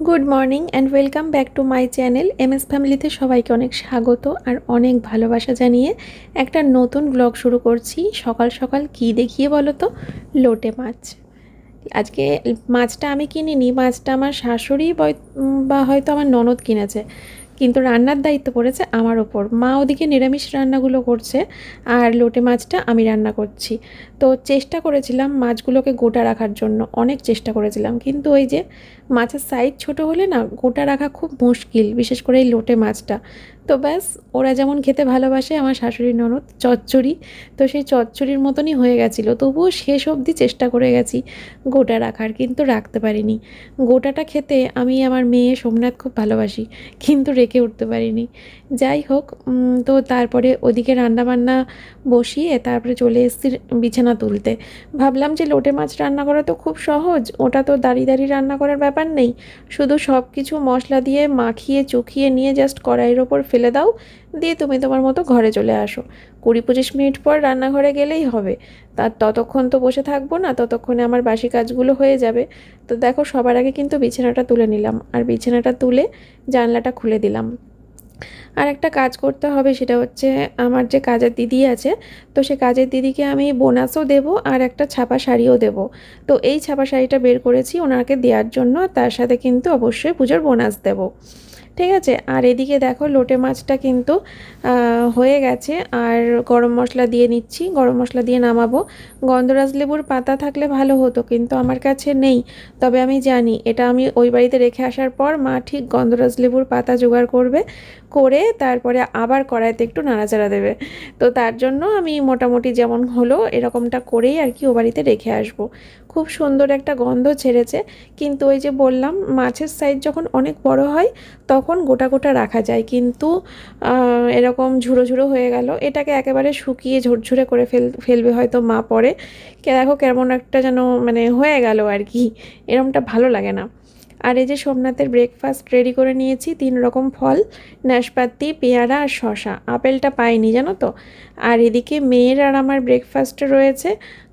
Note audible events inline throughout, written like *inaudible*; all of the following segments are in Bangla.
Good morning and welcome back to my channel M S ফ্যামিলিতে সবাইকে অনেক স্বাগত আর অনেক ভালোবাসা জানিয়ে একটা নতুন ব্লগ শুরু করছি। সকাল সকাল কী দেখিয়ে বলো তো? লোটে মাছ। আজকে মাছটা আমি কিনিনি, মাছটা আমার শাশুড়ি বা হয়তো আমার ননদ কিনেছে, কিন্তু রান্নার দায়িত্ব পড়েছে আমার ওপর। মা ওদিকে নিরামিষ রান্নাগুলো করছে আর লোটে মাছটা আমি রান্না করছি। তো চেষ্টা করেছিলাম মাছগুলোকে গোটা রাখার জন্য, অনেক চেষ্টা করেছিলাম, কিন্তু ওই যে মাছের সাইজ ছোট হলে না গোটা রাখা খুব মুশকিল, বিশেষ করে এই লোটে মাছটা। তো ব্যাস, ওরা যেমন খেতে ভালোবাসে, আমার শাশুড়ির ননদ চচ্চড়ি, তো সেই চচ্চড়ির মতনই হয়ে গেছিল। তবুও শেষ অবধি চেষ্টা করে গেছি, গোটা রাখার, কিন্তু রাখতে পারিনি। গোটাটা খেতে আমি আমার মেয়ে সোমনাথ খুব ভালোবাসি, কিন্তু রেখে উঠতে পারিনি। যাই হোক তো তারপরে ওদিকে রান্নাবান্না বসিয়ে তারপরে চলে এসেছি বিছানা তুলতে। ভাবলাম যে লোটে মাছ রান্না করা তো খুব সহজ, ওটা তো দাঁড়িয়ে দাঁড়িয়ে রান্না করার ব্যাপার নেই। শুধু সব কিছু মশলা দিয়ে মাখিয়ে, চুখিয়ে নিয়ে জাস্ট কড়াইয়ের ওপর ফেলে দাও। দিয়ে তুমি তোমার মতো ঘরে চলে আসো। কুড়ি পঁচিশ মিনিট পর রান্নাঘরে গেলেই হবে। তার ততক্ষণ তো বসে থাকব না, ততক্ষণে আমার বাসি কাজগুলো হয়ে যাবে। তো দেখো সবার আগে কিন্তু বিছানাটা তুলে নিলাম। আর বিছানাটা তুলে জানলাটা খুলে দিলাম। আর একটা কাজ করতে হবে, সেটা হচ্ছে আমার যে কাজের দিদি আছে, তো সে কাজের দিদিকে আমি বোনাসও দেব আর একটা ছাপা শাড়িও দেব। তো এই ছাপা শাড়িটা বের করেছি ওনাকে দেওয়ার জন্য, তার সাথে কিন্তু অবশ্যই পুজোর বোনাস দেব। ঠিক আছে? আর এদিকে দেখো লোটে মাছটা কিন্তু হয়ে গেছে। আর গরম মশলা দিয়ে নিচ্ছি। গরম মশলা দিয়ে নামাবো। গন্ধরাজ লেবুর পাতা থাকলে ভালো হতো, কিন্তু আমার কাছে নেই। তবে আমি জানি, এটা আমি ওই বাড়িতে রেখে আসার পর মা ঠিক গন্ধরাজ লেবুর পাতা জোগাড় করবে, করে তারপরে আবার কড়াইতে একটু নাড়াচাড়া দেবে। তো তার জন্য আমি মোটামুটি যেমন হলো, এরকমটা করেই আর কি ও বাড়িতে রেখে আসব। খুব সুন্দর একটা গন্ধ ছেড়েছে। কিন্তু ওই যে বললাম, মাছের সাইজ যখন অনেক বড় হয়, তখন গোটা গোটা রাখা যায়। কিন্তু এরকম ঝুড়ো ঝুড়ো হয়ে গেল, এটাকে একেবারে শুকিয়ে ঝুরঝুরে করে ফেল, ফেলবে হয়তো মা পরে। দেখো কেমন একটা যেন মানে হয়ে গেল আর কি। এরমটা ভালো লাগে না। আর এই যে সোমনাথের ব্রেকফাস্ট রেডি করে নিয়েছি, তিন রকম ফল, নাশপাতি, পেয়ারা আর শশা আপেলটা পাইনি, জানো তো? আর এদিকে মেয়ের আর আমার ব্রেকফাস্টে রয়েছে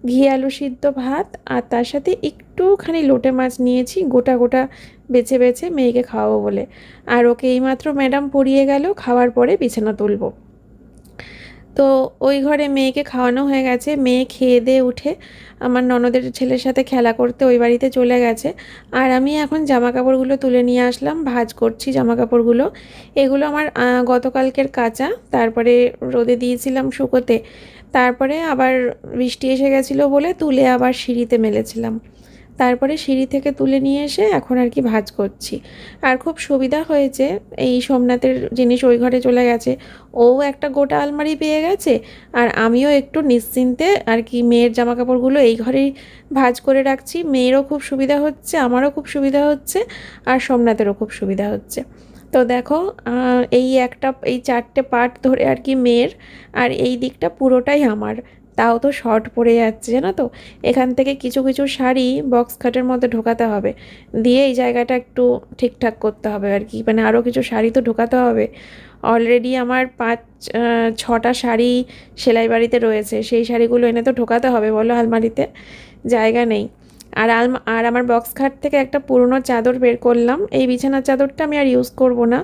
ঘি, আলু সিদ্ধ ভাত, আর তার সাথে একটুখানি লোটে মাছ নিয়েছি, গোটা গোটা বেছে বেছে মেয়েকে খাওয়াবো বলে। আর ওকে এইমাত্র ম্যাডাম পড়িয়ে গেল, খাওয়ার পরে বিছানা তুলবো। তো ওই ঘরে মেয়েকে খাওয়ানো হয়ে গেছে। মেয়ে খেয়ে দিয়ে উঠে আমার ননদের ছেলের সাথে খেলা করতে ওই বাড়িতে চলে গেছে। আর আমি এখন জামা কাপড়গুলো তুলে নিয়ে আসলাম, ভাজ করছি জামা কাপড়গুলো এগুলো আমার গতকালকের কাঁচা, তারপরে রোদে দিয়েছিলাম শুকোতে। তারপরে আবার বৃষ্টি এসে গেছিল বলে তুলে আবার সিঁড়িতে মেলেছিলাম। তারপরে সিঁড়ি থেকে তুলে নিয়ে এসে এখন আর কি ভাজ করছি। আর খুব সুবিধা হয়েছে, এই সোমনাথের জিনিস ওই ঘরে চলে গেছে। ও একটা গোটা আলমারি পেয়ে গেছে, আর আমিও একটু নিশ্চিন্তে আর কি মেয়ের জামা কাপড়গুলো এই ঘরেই ভাঁজ করে রাখছি। মেয়েরও খুব সুবিধা হচ্ছে, আমারও খুব সুবিধা হচ্ছে, আর সোমনাথেরও খুব সুবিধা হচ্ছে। তো দেখো এই একটা, এই চারটে পার্ট ধরে আর কি মেয়ের, আর এই দিকটা পুরোটাই আমার। তাও তো শর্ট পড়ে যাচ্ছে, জানো তো? এখান থেকে কিছু কিছু শাড়ি বক্স খাটের মধ্যে ঢোকাতে হবে। দিয়ে এই জায়গাটা একটু ঠিকঠাক করতে হবে আর কি মানে আরও কিছু শাড়ি তো ঢোকাতে হবে। অলরেডি আমার পাঁচ ছটা শাড়ি সেলাই বাড়িতে রয়েছে, সেই শাড়িগুলো এনে তো ঢোকাতে হবে বলো আলমারিতে, জায়গা নেই। আর আর আমার বক্স খাট থেকে একটা পুরনো চাদর বের করলাম। এই বিছানার চাদরটা আমি আর ইউজ করব না।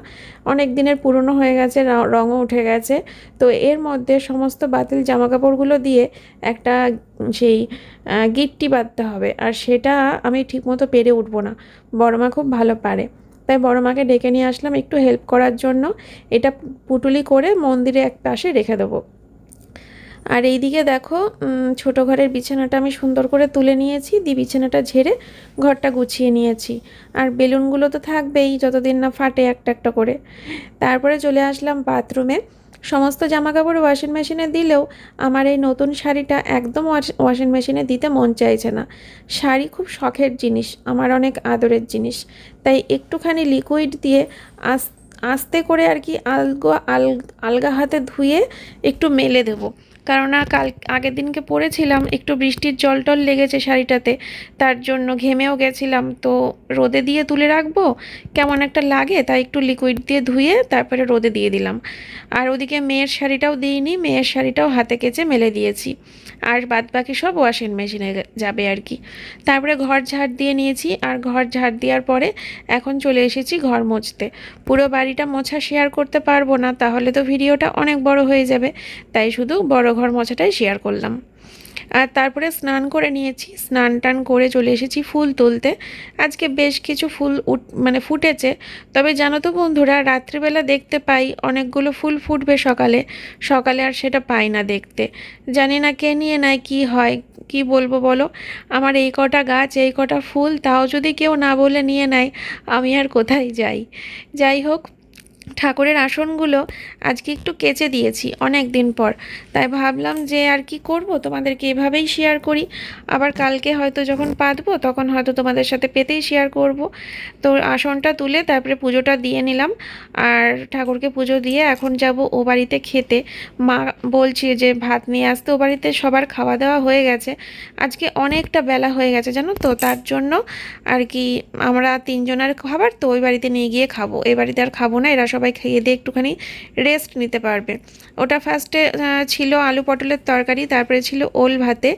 অনেক দিনের পুরনো হয়ে গেছে রঙও উঠে গেছে। তো এর মধ্যে সমস্ত বাতিল জামা কাপড়গুলো দিয়ে একটা সেই গিট্টি বাঁধতে হবে। আর সেটা আমি ঠিকমতো পেরে উঠবো না। বড়মা খুব ভালো পারে। তাই বড় মাকে ডেকে নিয়ে আসলাম একটু হেল্প করার জন্য। এটা পুটুলি করে মন্দিরে এক পাশে রেখে দেবো। আর এইদিকে দেখো উম, ছোট ঘরের বিছানাটা আমি সুন্দর করে তুলে নিয়েছি দিয়ে বিছানাটা ঝেড়ে ঘরটা গুছিয়ে নিয়েছি। আর বেলুনগুলো তো থাকবেই যতদিন না ফাটে একটা একটা করে। তারপরে চলে আসলাম বাথরুমে। সমস্ত জামা কাপড় ওয়াশিং মেশিনে দিলেও আমার এই নতুন শাড়িটা একদম ওয়াশিং মেশিনে দিতে মন চাইছে না। শাড়ি খুব শখের জিনিস আমার অনেক আদরের জিনিস। তাই একটুখানি লিকুইড দিয়ে আস আস্তে করে আর কি আলগো আল আলগা হাতে ধুয়ে একটু মেলে দেবো। কেননা কাল আগের দিনকে পরেছিলাম একটু বৃষ্টির জল টল লেগেছে শাড়িটাতে, তার জন্য ঘেমেও গেছিলাম। তো রোদে দিয়ে তুলে রাখব, কেমন একটা লাগে, তাই একটু লিকুইড দিয়ে ধুয়ে তারপরে রোদে দিয়ে দিলাম। আর ওদিকে মেয়ের শাড়িটাও দিইনি, মেয়ের শাড়িটাও হাতে কেচে মেলে দিয়েছি। আর বাদ বাকি সব ওয়াশিং মেশিনে যাবে আর কি। তারপরে ঘর ঝাড় দিয়ে নিয়েছি, আর ঘর ঝাড় দেওয়ার পরে এখন চলে এসেছি ঘর মোছতে। পুরো বাড়িটা মোছা শেয়ার করতে পারব না, তাহলে তো ভিডিওটা অনেক বড় হয়ে যাবে, তাই শুধু বড় ঘর মোছাটাই শেয়ার করলাম। আর তারপরে স্নান করে নিয়েছি, স্নান টান করে চলে এসেছি ফুল তুলতে। আজকে বেশ কিছু ফুল উঠ মানে ফুটেছে। তবে জানো তো বন্ধুরা, রাত্রিবেলা দেখতে পাই অনেকগুলো ফুল ফুটবে সকালে। সকালে আর সেটা পাই না দেখতে। জানি না কে নিয়ে নেয়, কি হয়, কি বলব বলো? আমার এই কটা গাছ, এই কটা ফুল, তাও যদি কেউ না বলে নিয়ে নেয়, আমি আর কোথায় যাই? যাই হোক ঠাকুরের আসনগুলো আজকে একটু কেচে দিয়েছি অনেক দিন পর। তাই ভাবলাম যে আর কি করব? তোমাদেরকে এভাবেই শেয়ার করি। আবার কালকে হয়তো যখন পাতবো, তখন হয়তো তোমাদের সাথে পেতেই শেয়ার করব। তো আসনটা তুলে তারপরে পুজোটা দিয়ে নিলাম। আর ঠাকুরকে পুজো দিয়ে এখন যাব ও বাড়িতে খেতে। মা বলছে যে ভাত নিয়ে আসতে, ও বাড়িতে সবার খাওয়া দাওয়া হয়ে গেছে। আজকে অনেকটা বেলা হয়ে গেছে, জানো তো? তার জন্য আর কি আমরা তিনজনের খাবার তো ওই বাড়িতে নিয়ে গিয়ে খাব। এই বাড়িতে আর খাব না, এরা সবাই খেয়ে দিয়ে একটুখানি রেস্ট নিতে পারবে। ওটা ফার্স্টে ছিল আলু পটলের তরকারি তারপরে ছিল ওল ভাতে।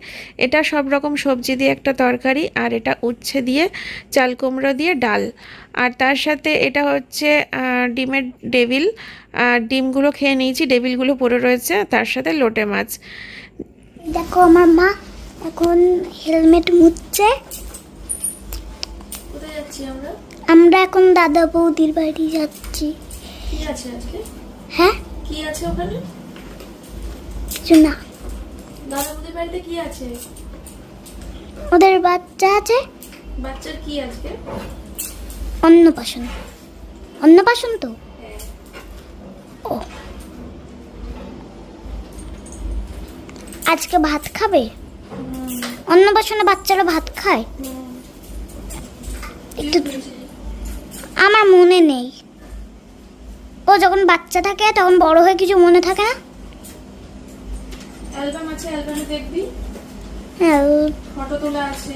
এটা সব রকম সবজি দিয়ে একটা তরকারি আর এটা উচ্ছে দিয়ে চাল কুমড়ো দিয়ে ডাল। আর তার সাথে এটা হচ্ছে ডিমের ডেভিল। আর ডিমগুলো খেয়ে নিয়েছি ডেভিলগুলো পড়ে রয়েছে তার সাথে লোটে মাছ। দেখো আমার মা এখন হেলমেট মুচ্ছে কোথায় যাচ্ছি আমরা? আমরা এখন দাদা বৌদির বাড়ি যাচ্ছি। কি আছে আজকে? হ্যাঁ? কি আছে ওখানে? কিছু না দাদা বৌদির বাড়িতে কি আছে? ওদের বাচ্চা আছে? বাচ্চার কি আজকে? অন্নপ্রাশন। অন্নপ্রাশন তো? ও। আজকে ভাত খাবে? অন্নপ্রাশনে বাচ্চারা ভাত খায়? একটু আমার মনে নেই। ও যখন বাচ্চা থাকে তখন বড় হয়ে কিছু মনে থাকে না? অ্যালবাম আছে অ্যালবামে দেখবি। হ্যাঁ। ফটো তোলা আছে।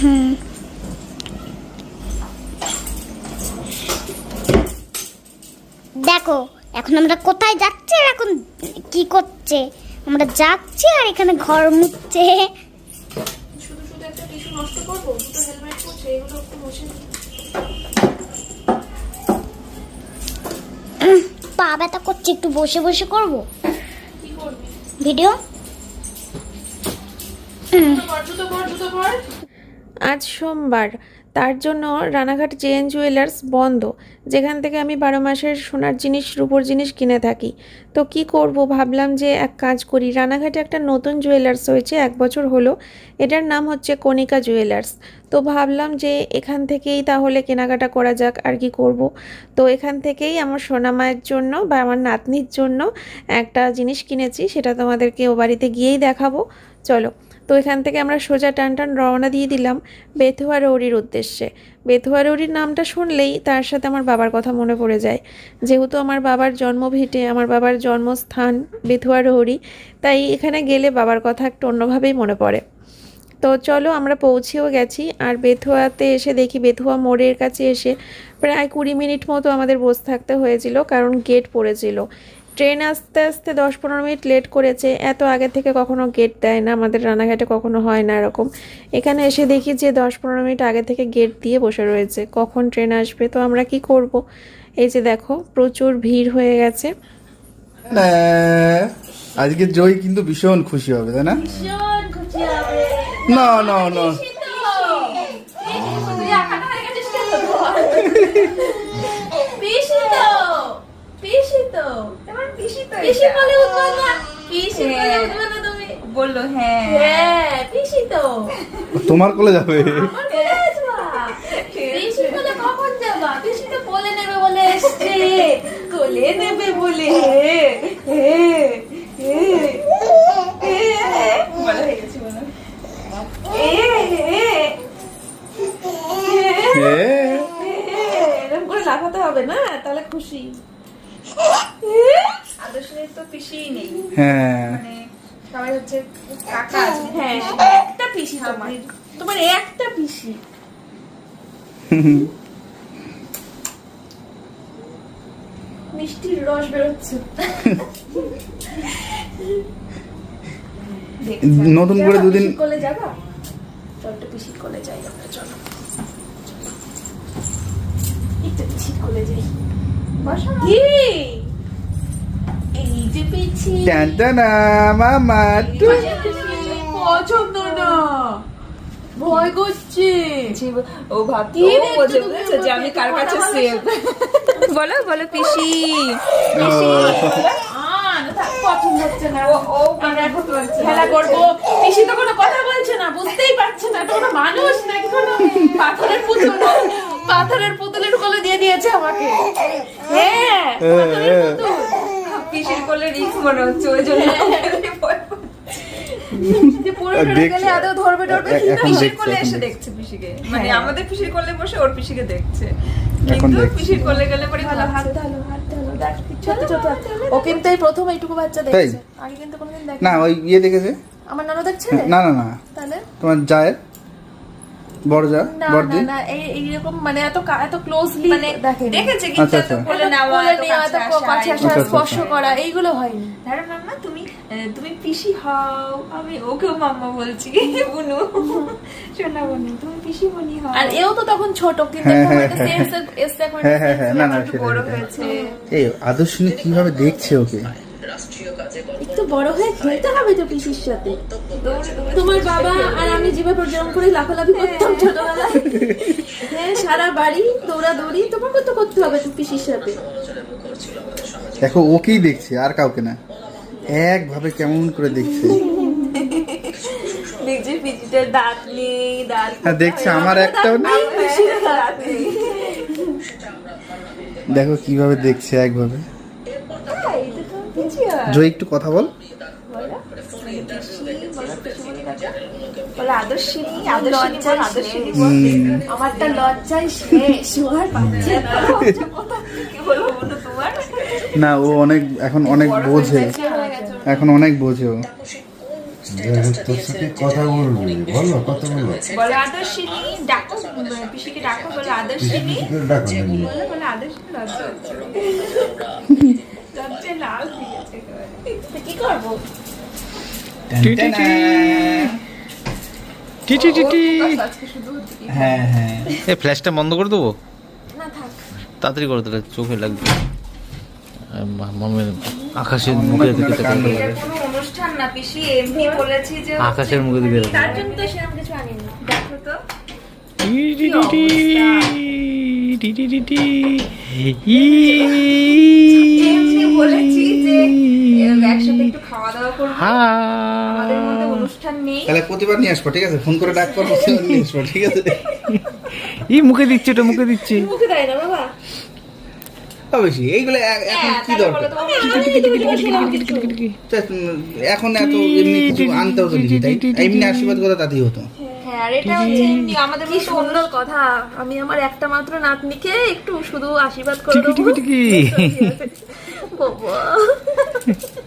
হুম। দেখো এখন আমরা কোথায় যাচ্ছি আর এখন কি করছে? আমরা যাচ্ছি আর এখানে ঘর মুছছে। শুধু শুধু একটা টিস্যু নষ্ট করব? দুটো হেলমেট পরছে এগুলো একটু পা ব্যথা করছে একটু বসে বসে করব? ভিডিও? আজ সোমবার। তার জন্য রানাঘাট জেএন জুয়েলার্স বন্ধ, যেখান থেকে আমি বারো মাসের সোনার জিনিস, রূপোর জিনিস কিনে থাকি। তো কি করব? ভাবলাম যে এক কাজ করি, রানাঘাটে একটা নতুন জুয়েলার্স হয়েছে এক বছর হলো, এটার নাম হচ্ছে কণিকা জুয়েলার্স। তো ভাবলাম যে এখান থেকেই তাহলে কেনাকাটা করা যাক, আর কি করব? তো এখান থেকেই আমার সোনামায়ের জন্য বা আমার নাতনির জন্য একটা জিনিস কিনেছি, সেটা তোমাদেরকে ও বাড়িতে গিয়েই দেখাবো। চলো। তো এখান থেকে আমরা সোজা টান টান রওনা দিয়ে দিলাম বেথুয়া রৌরির উদ্দেশ্যে। বেথুয়া রৌরির নামটা শুনলেই তার সাথে আমার বাবার কথা মনে পড়ে যায়। যেহেতু আমার বাবার জন্মভিটে, আমার বাবার জন্মস্থান বেথুয়া রৌরি, তাই এখানে গেলে বাবার কথা একটু অন্যভাবেই মনে পড়ে। তো চলো আমরা পৌঁছেও গেছি আর বেথুয়াতে এসে দেখি বেথুয়া মোড়ের কাছে এসে প্রায় কুড়ি মিনিট মতো আমাদের বসে থাকতে হয়েছিল, কারণ গেট পড়েছিল। ট্রেন আসতে আসতে দশ পনেরো মিনিট লেট করেছে এত আগে থেকে কখনো গেট দেয় না আমাদের রানাঘাটে কখনো হয় না এরকম। এখানে এসে দেখি যে দশ পনেরো মিনিট আগে থেকে গেট দিয়ে বসে রয়েছে কখন ট্রেন আসবে তো আমরা কি করব? এই যে দেখো প্রচুর ভিড় হয়ে গেছে। না, আজকে জয় কিন্তু ভীষণ খুশি হবে তাই না? না না না। পিসি তো পিসি তো তোমার পিসি তো পিসি বলে উঠবো পিসি বলে উঠবো তুমি বলল হ্যাঁ হ্যাঁ পিসি তো তোমার কোলে যাবে পিসি বলে কখন যাবা পিসি তো বলে নেবে বলে এসছে কোলে নেবে বলে হে হে হে বলা হয়ে এরকম করে লাফাতে হবে না তাহলে খুশি তো নেই। হ্যাঁ। মানে সবাই হচ্ছে কাকা আছে। হ্যাঁ একটা পিসি তোমার তোমার একটা পিসি। মিষ্টির রস বেরোচ্ছে। নতুন করে দুদিন কোলে যাবা? চল একটু পিসির কোলে যাই আমরা চলো। একটু কোলে যাই। কি? এই যে পিছি টানটানা মামা পছন্দ না। ভয় করছে। ও ভাবছি কি ও বোঝে বুঝেছে যে আমি কার কাছে সেভ বলো। বলো পিসি আন, পছন্দ হচ্ছে না। ও ও আমরা এখন খেলা করব। পিসি তো কোনো কথা বলছে না বুঝতেই পারছে না। কোনো মানুষ নাকি কোনো পাথরের পুতুল পাথরের পুতুলের কোলে দিয়ে দিয়েছে আমাকে। হ্যাঁ পাথরের পুতুল। করলে মনে হচ্ছে ওই জন্য হ্যাঁ। হ্যাঁ। মানে আমাদের পিসির করলে বসে ওর পিসিকে দেখছে। গেলে পরে ও কিন্তু এই প্রথম এইটুকু বাচ্চা দেখে না ওই ইয়ে দেখেছে? আমার নানু দেখছে? না না না। তাহলে? তোমার যায় বড় বড়দি? না না এই এইরকম মানে এত এত ক্লোজলি মানে দেখেছে কিন্তু এত। কোলে নেওয়া এত কাছে এত ক- কাছে আসা, আসা স্পর্শ। করা এইগুলো হয়নি। ধরো মাম্মা তুমি আহ, তুমি পিসি হও আমি ওকেও মাম্মা বলছি বুনু। শোনা বুনু তুমি পিসি বনি হও। আর এও তো তখন ছোট কিন্তু এখন হয়তো sense এ- এসছে এখন না না বড় হয়েছে। এই আদর্শিনী কীভাবে দেখছে ওকে? একটু বড় হয়ে খেলতে হবে তো পিসির সাথে। তোমার বাবা আর আমি যেভাবে যেরকম করে লাফালাফি করতাম ছোটবেলায় হ্যাঁ সারা বাড়ি দৌড়াদৌড়ি তোমাকে তো করতে হবে তো পিসির সাথে। দেখো ওকেই দেখছে আর কাউকে না। একভাবে কেমন করে দেখছে। দেখছি দাঁত নেই দাঁত হ্যাঁ দেখছে আমার একটাও নেই। দাঁত নেই। দেখো কীভাবে দেখছে একভাবে। জয় একটু কথা বল। আমারটা লজ্জায় পাচ্ছে না বলব ও অনেক এখন অনেক বোঝে। এখন অনেক বোঝে ও। তোর সাথে কথা বলবি বলো কথা বলো ডাকো *laughs* কি করব? টিটি টিটি হ্যাঁ হ্যাঁ। এই ফ্ল্যাশটা বন্ধ করে দেবো? না থাক। তাড়াতাড়ি করে দেবে চোখে লাগবে। আকাশের মুখে দিকে অনুষ্ঠান না পিসি। এমনি বলেছি যে আকাশের মুখে দিকে তার জন্য তো সেরকম কিছু আনিনি। দেখো তো। টি টি টি টি টি। একটু খাওয়া দাওয়া করব। আমাদের মধ্যে অনুষ্ঠান নেই। তাহলে প্রতিবার নিয়ে আসব ঠিক আছে? ফোন করে ডাক করব নিয়ে আসব ঠিক আছে? ই মুখে দিচ্ছে ওটা মুখে দিচ্ছে। মুখে দেয় না বাবা। অবশ্যই এইগুলো এখন কি দরকার? এখন এত এমনি কিছু আনতেও তো তাই এমনি আশীর্বাদ কথা তাতেই হতো। হ্যাঁ আর এটা হচ্ছে আমাদের কি মধ্যে সুন্দর কথা আমি আমার একটা মাত্র নাতনিকে একটু শুধু আশীর্বাদ করে দেবো। বাবা। *laughs*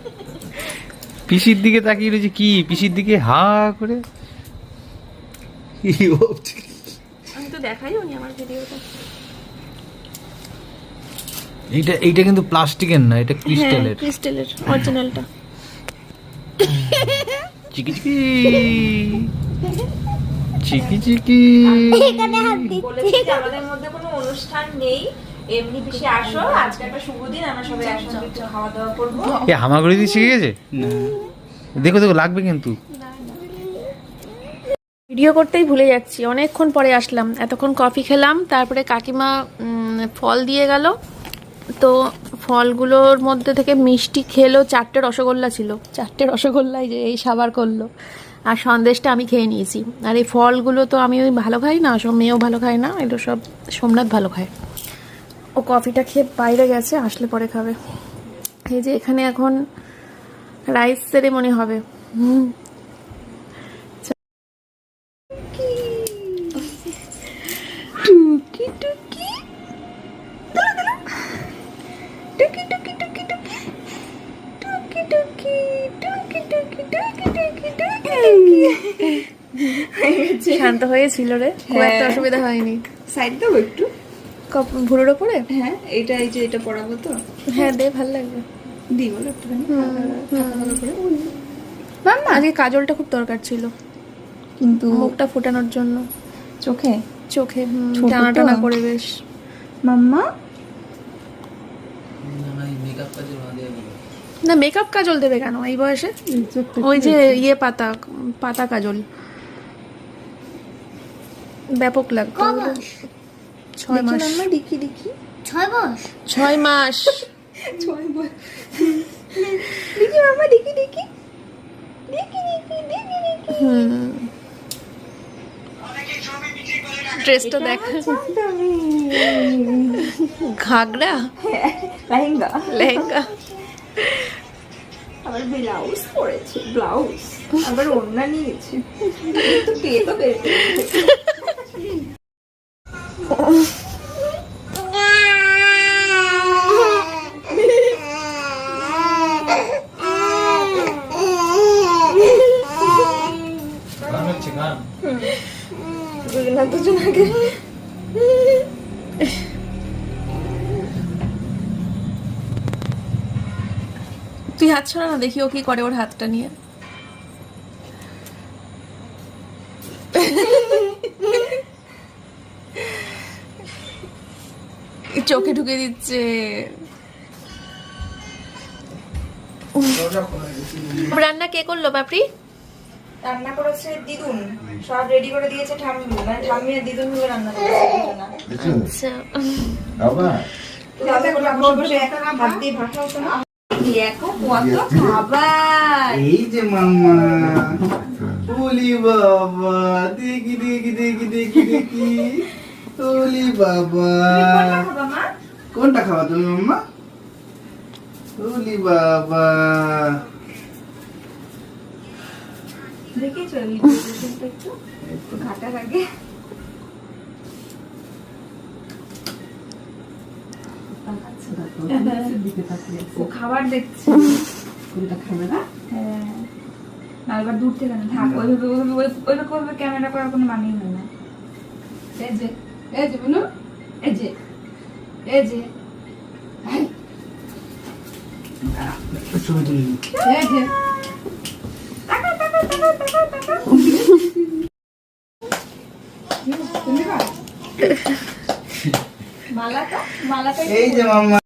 পিসির দিকে তাকিয়ে রয়েছে কি? পিসির দিকে হা করে। আমি তো দেখাই নি আমার ভিডিওটা এইটা এইটা কিন্তু প্লাস্টিকের না এটা ক্রিস্টালের। ক্রিস্টালের অরিজিনালটা চিকি চিকি। চিকি চিকি। এখানে হাত যে আমাদের মধ্যে কোনো অনুষ্ঠান নেই। এমনি পিসি আসো আজকে একটা শুভ দিন আমরা সবাই একসঙ্গে একটু খাওয়া দাওয়া করব। এ হামাগুড়ি দিয়ে শিখে গেছে? দেখো দেখো লাগবে কিন্তু। ভিডিও করতেই ভুলে যাচ্ছি। অনেকক্ষণ পরে আসলাম। এতক্ষণ কফি খেলাম তারপরে কাকিমা ফল দিয়ে গেল। তো ফলগুলোর মধ্যে থেকে মিষ্টি খেলো চারটে রসগোল্লা ছিল। চারটে রসগোল্লাই যে এই সাবার করল। আর সন্দেশটা আমি খেয়ে নিয়েছি। আর এই ফলগুলো তো আমি ওই ভালো খাই না সব মেয়েও ভালো খায় না এগুলো সব সোমনাথ ভালো খায়। ও কফিটা খেয়ে বাইরে গেছে আসলে পরে খাবে। এই যে এখানে এখন রাইস সেরেমনি হবে। শান্ত হয়েছিল রে। খুব একটা অসুবিধা হয়নি। সাইড দেবো একটু। ভুরুর ওপরে হ্যাঁ এটা এই যে এটা পড়াবো তো। হ্যাঁ দে ভালো লাগবে। দিই বলো একটুখানি। আজকে কাজলটা খুব দরকার ছিল। কিন্তু মুখটা ফোটানোর জন্য। চোখে? চোখে টানা টানা করে বেশ। মাম্মা? না মেকআপ কাজল দেবে কেন? এই বয়সে? ওই যে ইয়ে পাতা পাতা কাজল। ব্যাপক লাগবে। *laughs* ছয় মাস। দেখি দেখি। ছয় বয়স ছয় মাস। ছয় বল দেখি মাম্মা দেখি দেখি। দেখি দেখি দেখি দেখি। হুম। ড্রেসটা দেখ। ঘাগরা? লেহেঙ্গা। লেহেঙ্গা। আবার ব্লাউজ পরেছে ব্লাউজ। আবার ওড়না নিয়েছে। তো পেয়ে তো বের তুই হাত ছড়া না দেখি ও কি করে ওর হাতটা নিয়ে? চোখে ঢুকে দিচ্ছে। রান্না কে করল বাপরি? রান্না করেছে দিদুন সব রেডি করে দিয়েছে ঠাম্মি। মানে ঠাম্মি আর দিদুন মিলে রান্না করেছে আচ্ছা। না এই যে মাম্মা ওলি বাবা দেখি দেখি দেখি দেখি দেখি। ওলি বাবা। খাবা কোনটা খাওয়া তুমি মাম্মা? ওলি বাবা। দেখেছ একটু। একটু ঘাটার আগে। ও খাবার দেখছে। হ্যাঁ না? এবার দূর থেকে না থাক ওইভাবে ওইভাবে ওই- ওইভাবে ওইভাবে ক্যামেরা করার কোনো মানেই হয় না। এই যে এই যে বলুন এই যে এই যে। ছবি তুলি এই যে। এই যে মাম্মা।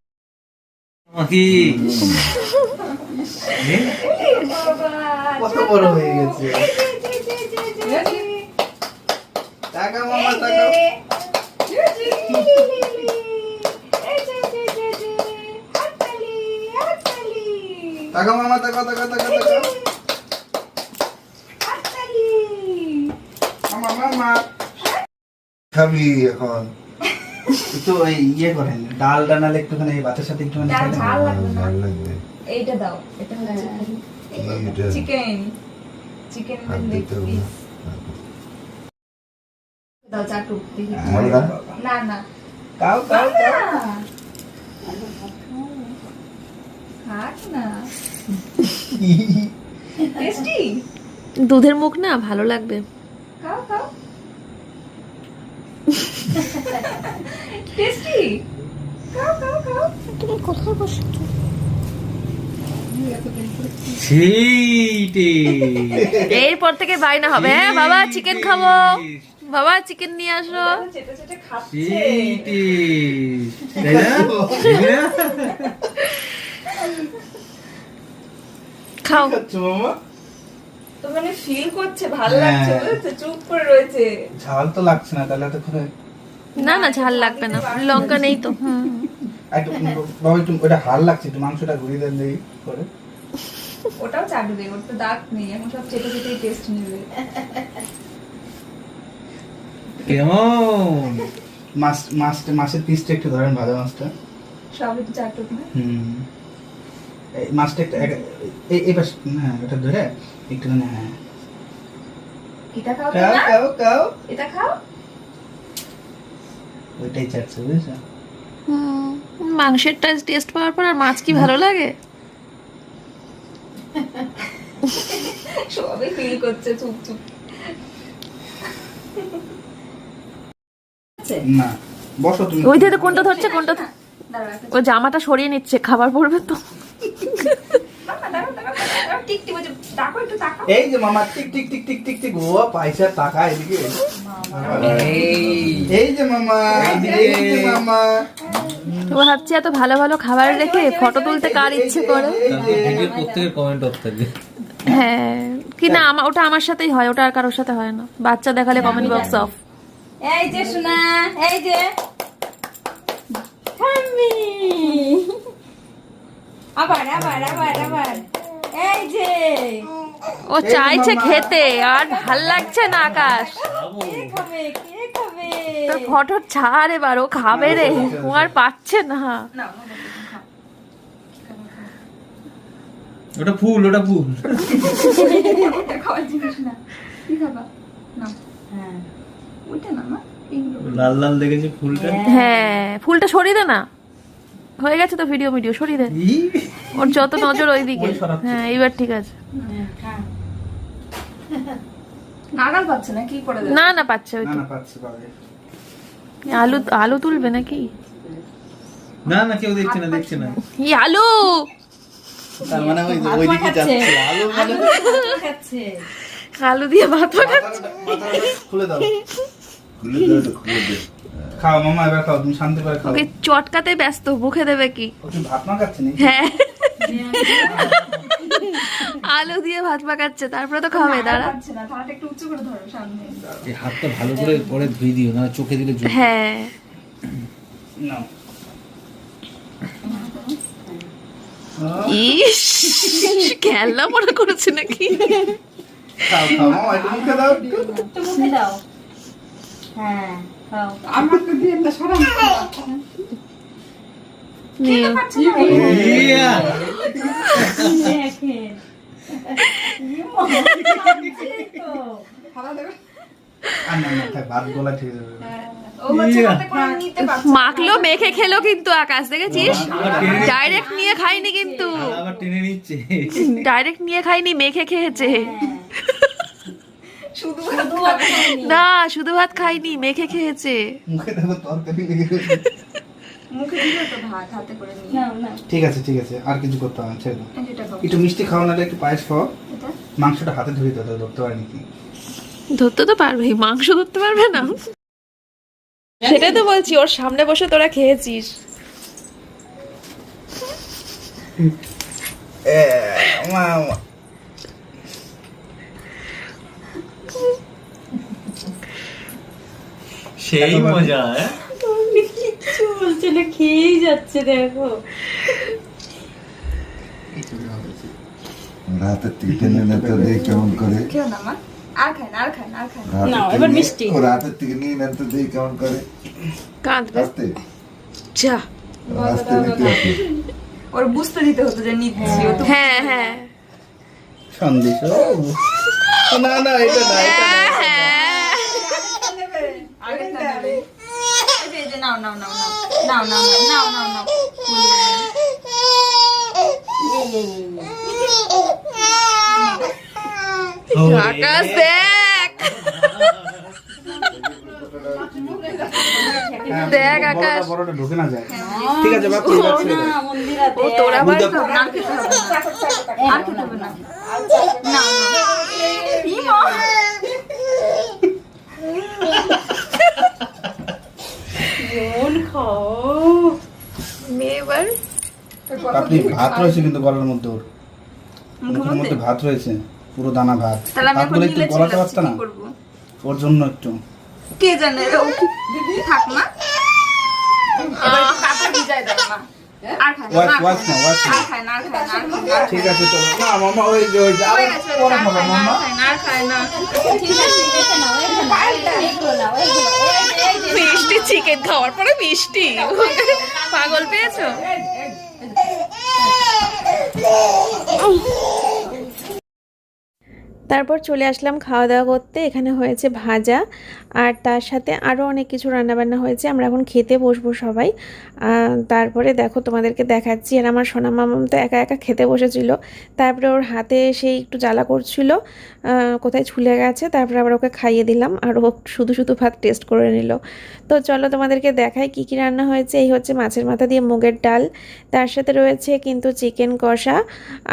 কি? কত বড় হয়ে গেছে। টাকা মাম্মা টাকা। টাকা মামা টাকা টাকা টাকা টাকা। খাবি এখন। ওই ইয়ে করেন ডাল ডানালে একটুখানি এই ভাতের সাথে একটুখানি ডাল ঝাল লাগবে না? লাগবে। এইটা দাও এটা হচ্ছে চিকেন চিকেন লেগ পিস দাও চাটু না? না না। কাউ কাউ কাউ। খাক না। *laughs* টেস্টি? দুধের মুখ না ভালো লাগবে। খাও খাও। টেস্টি খাও খাও খাও। তুমি কোথায় বসে সেইটে এরপর থেকে বাইনা হবে। হ্যাঁ বাবা চিকেন খাব। বাবা চিকেন নিয়ে আসো? খাও। তো মানে ফিল করছে ভালো হ্যাঁ। লাগছে বুঝেছ চুপ করে রয়েছে। ঝাল তো লাগছে না তাহলে তো না না ঝাল লাগবে না। লঙ্কা নেই তো হুম। একটু বাবা একটু ওটা হাল লাগছে একটু মাংসটা ঘুরিয়ে দেন দেখি করে ওটাও চাটবে ওর তো দাগ নেই এখন সব চেটে চেটে টেস্ট নেবে। কেমন? মাছ মাছ মাছের পিসটা একটু ধরেন ভাজা মাছটা। সব একটু চাটুক না হুম। মাছটা একটু এক- এই এই পাশ হ্যাঁ ওটা ধরে একটুখানি হ্যাঁ। এটা খাও কাও না কাও কাও এটা খাও? ওইটাই চাটছে বুঝেছ? হুম, মাংসের টেস্ট পাওয়ার পর আর মাছ কি ভালো লাগে? সবে ফিল করছে চুপ চুপ। না বসো তুমি। ওই দিকে কোনটা ধরছে কোনটা ধর- ও জামাটা সরিয়ে নিচ্ছে খাবার পড়বে তো। বলছে একটু তাকাও। এই যে মামা টিক টিক টিক টিক টিক টিক ও পয়সা টাকা এদিকে এই। যে মামা এই যে মামা। তো ভাবছি এত ভালো ভালো খাবার রেখে ফটো তুলতে কার ইচ্ছে করে? প্রত্যেকের কমেন্ট অফ থাকবে হ্যাঁ কি না আমার ওটা আমার সাথেই হয় ওটা আর কারোর সাথে হয় না। বাচ্চা দেখালে কমেন্ট বক্স অফ এই যে শোনা এই যে। আবার আবার আবার আবার। এই যে ও চাইছে খেতে আর ভালো লাগছে না আকাশ তোর ফটো ছাড় এবার ও খাবে রে ও আর পাচ্ছে না ওটা ফুল ওটা ফুল হ্যাঁ লাল লাল দেখেছি ফুলটা হ্যাঁ ফুলটা সরিয়ে দে না হয়ে গেছে তো ভিডিও ভিডিও সরিয়ে দে। ওর যত নজর ওই দিকে হ্যাঁ এইবার ঠিক আছে। নাগাল পাচ্ছে না? কি করে না না পাচ্ছে ওই না তো। না পাচ্ছি পাবে। আলু আলু তুলবে নাকি? না না কেউ দেখছে না দেখছে না। ই আলু! তার মানে ওই ওইদিকে যাচ্ছে। আলু মানে খাচ্ছে আলু দিয়ে ভাত মাথাটা খুলে দাও। খুলে দে ওটা, খুলে দে খাও মামা এবার খাও তুমি শান্তি করে খাও। ওকে চটকাতে ব্যস্ত মুখে দেবে কি? তুমি ভাত না খাচ্ছে নাকি? হ্যাঁ। আলু দিয়ে ভাত পাকাচ্ছে তারপরে তো খাবে দাঁড়া। পাচ্ছে না থালাটা একটু উঁচু করে ধরো সামনে। এই হাতটা ভালো করে পরে ধুই দিও না চোখে দিলে হ্যাঁ। নাও। ইস খেলনা মনে করেছে নাকি? খাও খাও মুখে দাও। মুখে দাও। হ্যাঁ। মাখলো মেখে খেলো কিন্তু আকাশ দেখেছিস? ডাইরেক্ট নিয়ে খাইনি কিন্তু। ডাইরেক্ট নিয়ে খাইনি মেখে খেয়েছে। না শুধু ভাত খাইনি মেখে খেয়েছে। মুখে দেখো তরকারি লেগে গেছে। তো ভাত হাতে করে নিয়ে। না না। ঠিক আছে ঠিক আছে আর কিছু করতে হবে ছেড়ে দাও। একটু মিষ্টি খাও না একটু পায়েস খাও মাংসটা হাতে ধরে ধরতে পারেনি কি। ধরতে তো পারবেই মাংস ধরতে পারবে না। সেটাই তো বলছি ওর সামনে বসে তোরা খেয়েছিস। এ, সেই মজা হ্যাঁ? বলছে না খেয়েই যাচ্ছে দেখো। ওর হাতের থেকে টেনে নে তো দেখ কেমন করে। কেউ না মা। আর খায় না আর খায় না আর খায় না। ওর থেকে নিয়ে কেমন করে। কাঁদবে। যা। নিতে বুঝতে দিতে হতো যে নিচ্ছি ও তো হ্যাঁ হ্যাঁ। সন্দেশ। না না এটা না এটা না। আগেরটা নেবে। এই যে, এই যে, নাও নাও নাও নাও নাও নাও নাও নাও নাও। আকাশ দেখ। হ্যাঁ, দেখ আকাশ। বড়টা ঢোকে না যায়। ঠিক আছে বাপ ছেড়ে দাও। ও তোরা আবার আর খেতে হবে না। আর খেতে হবে না। না ই আপনি ভাত রয়েছে কিন্তু গলার মধ্যে ওর মুখের মধ্যে ভাত রয়েছে পুরো দানা ভাত ভাত বলে একটু গলাতে পারত না ওর জন্য একটু কে জানে ও দিদি থাক না পাগল পেয়েছ তারপর চলে আসলাম খাওয়া দাওয়া করতে এখানে হয়েছে ভাজা। আর তার সাথে আরও অনেক কিছু রান্নাবান্না হয়েছে। আমরা এখন খেতে বসবো সবাই। তারপরে দেখো তোমাদেরকে দেখাচ্ছি। আর আমার সোনা মামাম তো একা একা খেতে বসেছিল। তারপরে ওর হাতে সেই একটু জ্বালা করছিল। কোথায় ছুলে গেছে। তারপরে আবার ওকে খাইয়ে দিলাম। আর ও শুধু শুধু ভাত টেস্ট করে নিল। তো চলো তোমাদেরকে দেখাই কি কি রান্না হয়েছে। এই হচ্ছে মাছের মাথা দিয়ে মুগের ডাল। তার সাথে রয়েছে কিন্তু চিকেন কষা।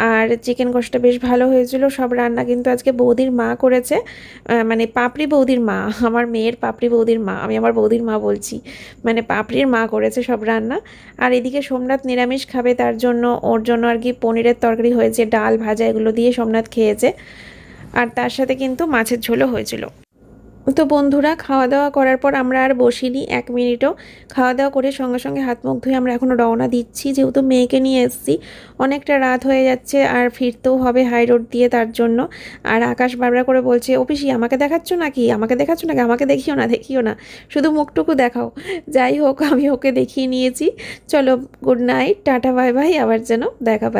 আর চিকেন কষাটা বেশ ভালো হয়েছিল। সব রান্না কিন্তু আজকে বৌদির মা করেছে। মানে পাপড়ি বৌদির মা। আমার মেয়ের পাপড়ি বৌদির মা, আমি আমার বৌদির মা বলছি। মানে পাপড়ির মা করেছে সব রান্না। আর এদিকে সোমনাথ নিরামিষ খাবে, তার জন্য, ওর জন্য আর কি পনিরের তরকারি হয়েছে, ডাল ভাজা এগুলো দিয়ে সোমনাথ খেয়েছে। আর তার সাথে কিন্তু মাছের ঝোলও হয়েছিল। তো বন্ধুরা খাওয়া দাওয়া করার পর আমরা আর বসিনি এক মিনিটও। খাওয়া দাওয়া করে সঙ্গে সঙ্গে হাত মুখ ধুয়ে আমরা এখনও রওনা দিচ্ছি। যেহেতু মেয়েকে নিয়ে এসেছি, অনেকটা রাত হয়ে যাচ্ছে আর ফিরতেও হবে হাই রোড দিয়ে তার জন্য। আর আকাশ বারবার করে বলছে অফিসি আমাকে দেখাচ্ছ নাকি? আমাকে দেখাচ্ছ নাকি? আমাকে দেখিও না দেখিও না। শুধু মুখটুকু দেখাও। যাই হোক, আমি ওকে দেখিয়ে নিয়েছি। চলো good night tata bye bye আবার যেন দেখা